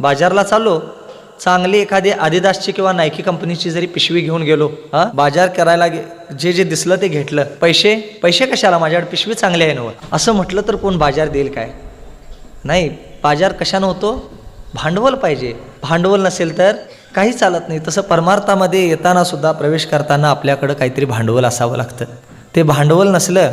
बाजारला चाललो चांगली एखादी आदिदासची किंवा नायकी कंपनीची जरी पिशवी घेऊन गेलो हा बाजार करायला गे जे जे दिसलं ते घेतलं. पैसे? पैसे कशाला? माझ्याकडे पिशवी चांगली आहे नव असं म्हटलं तर कोण बाजार देईल काय? नाही बाजार कशानं होतो भांडवल पाहिजे. भांडवल नसेल तर काही चालत नाही. तसं परमार्थामध्ये येताना सुद्धा प्रवेश करताना आपल्याकडं काहीतरी भांडवल असावं लागतं. ते भांडवल नसलं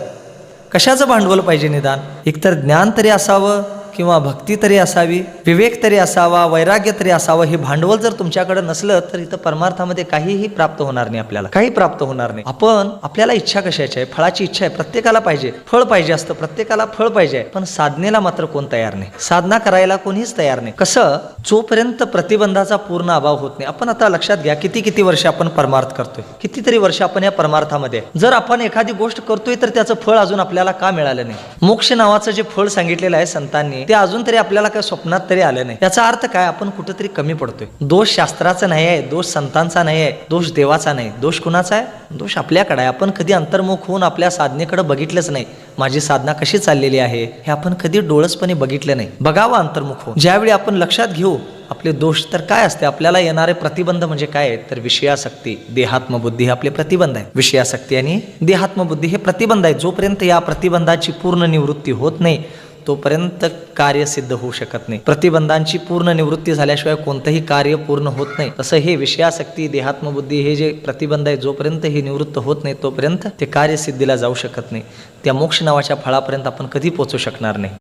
कशाचं भांडवल पाहिजे निदान? एकतर ज्ञान तरी असावं किंवा भक्ती तरी असावी विवेक तरी असावा वैराग्य तरी असावं हे भांडवल जर तुमच्याकडे नसलं तर इथं परमार्थामध्ये काहीही प्राप्त होणार नाही आपल्याला. काही प्राप्त होणार नाही. आपण आपल्याला इच्छा कशाची आहे? फळाची इच्छा आहे. प्रत्येकाला पाहिजे. फळ पाहिजे असतं. प्रत्येकाला फळ पाहिजे पण साधनेला मात्र कोण तयार नाही? साधना करायला कोणीच तयार नाही. कसं? जोपर्यंत प्रतिबंधाचा पूर्ण अभाव होत नाही. आपण आता लक्षात घ्या किती किती वर्ष आपण परमार्थ करतोय? कितीतरी वर्ष आपण या परमार्थामध्ये जर आपण एखादी गोष्ट करतोय तर त्याचं फळ अजून आपल्याला का मिळालं नाही? मोक्ष नावाचं जे फळ सांगितलेलं आहे संतांनी ते अजून तरी आपल्याला काय स्वप्नात तरी आलं नाही. याचा अर्थ काय? आपण कुठेतरी कमी पडतोय. दोष शास्त्राचा नाही आहे दोष संतांचा नाही आहे दोष देवाचा नाही. दोष कुणाचा आहे? दोष आपल्याकडे आहे. आपण कधी अंतर्मुख होऊन आपल्या साधनेकडे बघितलंच नाही. माझी साधना कशी चाललेली आहे? हे आपण कधी डोळसपणे बघितलं नाही. बघावं अंतर्मुख होऊन. ज्यावेळी आपण लक्षात घेऊ आपले दोष तर काय असते? आपल्याला येणारे प्रतिबंध म्हणजे काय? आहे तर विषयासक्ती देहात्मबुद्धी हे आपले प्रतिबंध आहे विषयासक्ती आणि देहात्मबुद्धी हे प्रतिबंध आहे जोपर्यंत या प्रतिबंधाची पूर्ण निवृत्ती होत नाही तोपर्यंत कार्य सिद्ध होऊ शकत नाही. प्रतिबंधांची पूर्ण निवृत्ती झाल्याशिवाय कोणतंही कार्य पूर्ण होत नाही. तसं हे विषयासक्ती देहात्मबुद्धी हे जे प्रतिबंध आहे जोपर्यंत हे निवृत्त होत नाही तोपर्यंत ते कार्यसिद्धीला जाऊ शकत नाही. त्या मोक्ष नावाच्या फळापर्यंत आपण कधी पोचू शकणार नाही.